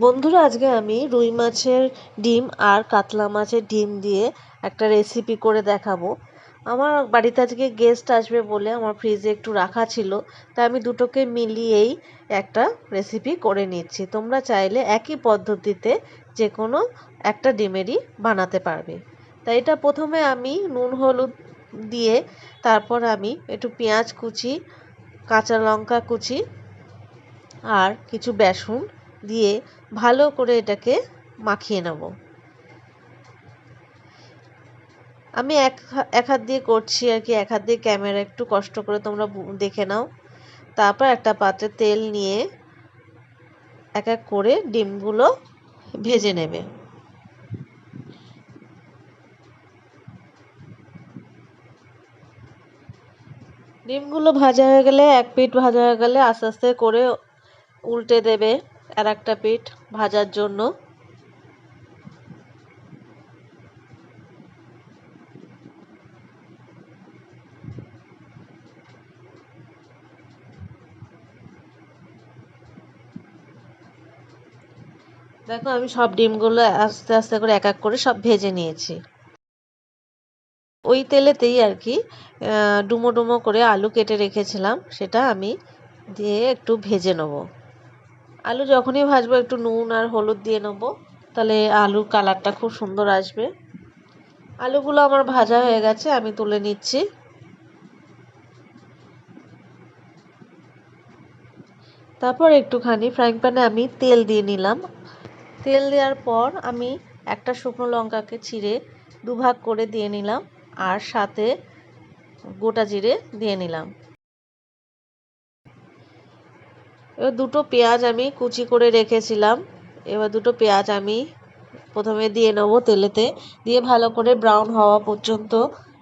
বন্ধুরা, আজকে আমি রুই মাছের ডিম আর কাতলা মাছের ডিম দিয়ে একটা রেসিপি করে দেখাবো। আমার বাড়িতে আজকে গেস্ট আসবে বলে আমার ফ্রিজে একটু রাখা ছিল, তাই আমি দুটোকে মিলিয়েই একটা রেসিপি করে নিচ্ছি। তোমরা চাইলে একই পদ্ধতিতে যে কোনো একটা ডিমেরই বানাতে পারবে। তাই এটা প্রথমে আমি নুন, হলুদ দিয়ে তারপর আমি একটু পেঁয়াজ কুচি, কাঁচা লঙ্কা কুচি আর কিছু বেসন দিয়ে ভালো করে এটাকে মাখিয়ে নেব। আমি এক এক হাত দিয়ে করছি আর কি, এক হাত দিয়ে ক্যামেরা একটু কষ্ট করে তোমরা দেখে নাও। তারপর একটা পাত্রে তেল নিয়ে এক এক করে ডিমগুলো ভেজে নেবে। ডিমগুলো ভাজা হয়ে গেলে, এক পিঠ ভাজা হয়ে গেলে আস্তে আস্তে করে উল্টে দেবে। আর একটা পিঠ ভাজার জন্য। দেখো, আমি সব ডিমগুলো আস্তে আস্তে করে এক এক করে সব ভেজে নিয়েছি। ওই তেলেতেই আর কি ডুমো ডুমো করে আলু কেটে রেখেছিলাম, সেটা আমি দিয়ে একটু ভেজে নেব। আলু যখনই ভাজবো, একটু নুন আর হলুদ দিয়ে নেব। তাহলে আলুর কালারটা খুব সুন্দর আসবে। আলুগুলো আমার ভাজা হয়ে গেছে, আমি তুলে নিচ্ছি। তারপর একটুখানি ফ্রাইং প্যানে আমি তেল দিয়ে নিলাম। তেল দেওয়ার পর আমি একটা শুকনো লঙ্কাকে ছিঁড়ে দুভাগ করে দিয়ে নিলাম, আর সাথে গোটা জিরে দিয়ে নিলাম। এবার দুটো পেঁয়াজ আমি কুচি করে রেখেছিলাম। এবার দুটো পেঁয়াজ আমি প্রথমে দিয়ে নেব তেলেতে। দিয়ে ভালো করে ব্রাউন হওয়া পর্যন্ত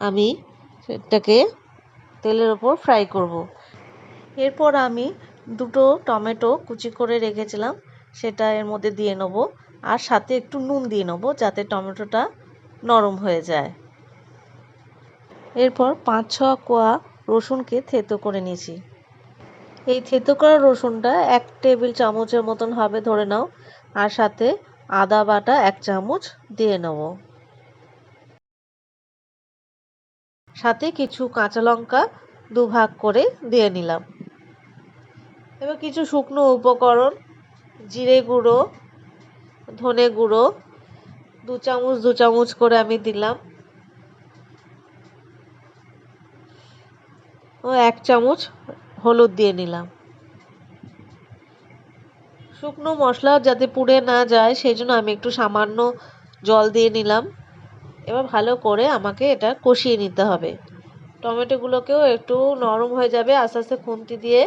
আমি সেটাকে তেলের ওপর ফ্রাই করব। এরপর আমি দুটো টমেটো কুচি করে রেখেছিলাম, সেটা এর মধ্যে দিয়ে নেব। আর সাথে একটু নুন দিয়ে নেব, যাতে টমেটোটা নরম হয়ে যায়। এরপর পাঁচ ছ কোয়া রসুনকে থেতো করে নিয়েছি। এই থেতো করা রসুনটা এক টেবিল চামচের মতন হবে, ধরে নাও। আর সাথে আদা বাটা এক চামচ দিয়ে নেব। সাথে কিছু কাঁচা লঙ্কা দু ভাগ করে দিয়ে নিলাম। এবার কিছু শুকনো উপকরণ, জিরে গুঁড়ো, ধনে গুঁড়ো, দু চামচ দু চামচ করে আমি দিলাম। ও এক চামচ হলুদ দিয়ে নিলাম। শুকনো মশলা যাতে পুড়ে না যায় সেই জন্য আমি একটু সামান্য জল দিয়ে নিলাম। এবার ভালো করে আমাকে এটা কষিয়ে নিতে হবে। টমেটোগুলোকেও একটু নরম হয়ে যাবে, আস্তে আস্তে খুন্তি দিয়ে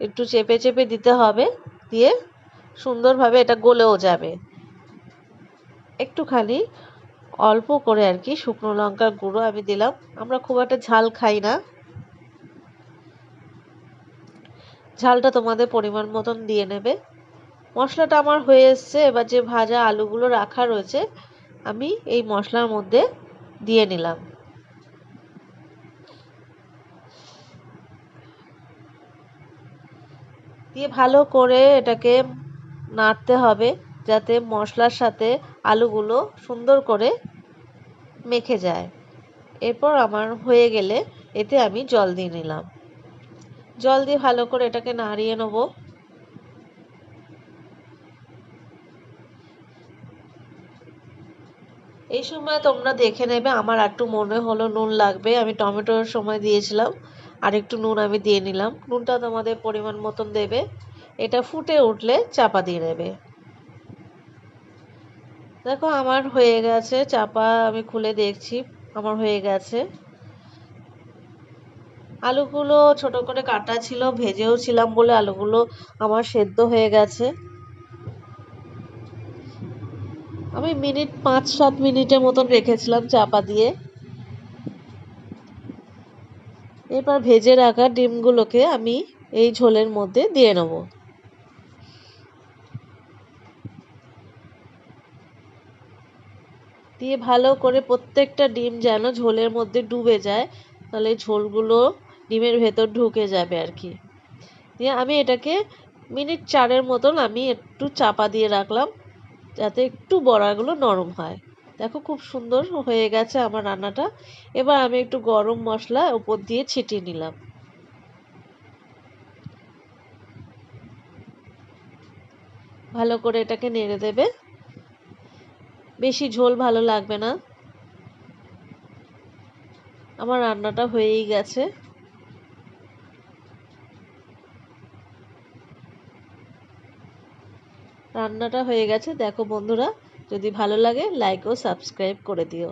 একটু চেপে চেপে দিতে হবে, দিয়ে সুন্দরভাবে এটা গলেও যাবে। একটুখানি অল্প করে আর কি শুকনো লঙ্কার গুঁড়ো আমি দিলাম। আমরা খুব একটা ঝাল খাই না। ঝালটা তোমাদের পরিমাণ মতন দিয়ে নেবে। মশলাটা আমার হয়ে এসছে, এবার যে ভাজা আলুগুলো রাখা রয়েছে, আমি এই মশলার মধ্যে দিয়ে নিলাম। দিয়ে ভালো করে এটাকে নাড়তে হবে, যাতে মশলার সাথে আলুগুলো সুন্দর করে মেখে যায়। এরপর আমার হয়ে গেলে এতে আমি জল দিয়ে নিলাম। জল দিয়ে ভালো করে এটাকে নাড়িয়ে নেব। এই সময় তোমরা দেখে নেবে, আমার একটু মনে হলো নুন লাগবে। আমি টমেটোর সময় দিয়েছিলাম, আর একটু নুন আমি দিয়ে নিলাম। নুনটা তোমাদের পরিমাণ মতন দেবে। এটা ফুটে উঠলে চাপা দিয়ে নেবে। দেখো, আমার হয়ে গেছে, চাপা আমি খুলে দেখছি, আমার হয়ে গেছে। আলুগুলো ছোট করে কাটা ছিল, ভেজেও ছিলাম বলে আলুগুলো আমার সেদ্ধ হয়ে গেছে। আমি মিনিট পাঁচ, সাত মিনিটের মতন রেখেছিলাম চাপা দিয়ে। এরপর ভেজে রাখা ডিমগুলোকে আমি এই ঝোলের মধ্যে দিয়ে নেব। দিয়ে ভালো করে প্রত্যেকটা ডিম যেন ঝোলের মধ্যে ডুবে যায়, তাহলে ঝোলগুলো ডিমের ভেতর ঢুকে যাবে আর কি। দিয়ে আমি এটাকে মিনিট চারের মতন আমি একটু চাপা দিয়ে রাখলাম, যাতে একটু বড়াগুলো নরম হয়। দেখো খুব সুন্দর হয়ে গেছে আমার রান্নাটা। এবার আমি একটু গরম মশলা উপর দিয়ে ছিটিয়ে নিলাম। ভালো করে এটাকে নেড়ে দেবে। বেশি ঝোল ভালো লাগবে না। আমার রান্নাটা হয়েই গেছে। রান্নাটা হয়ে গেছে। দেখো বন্ধুরা যদি ভালো লাগে লাইক ও সাবস্ক্রাইব করে দিও।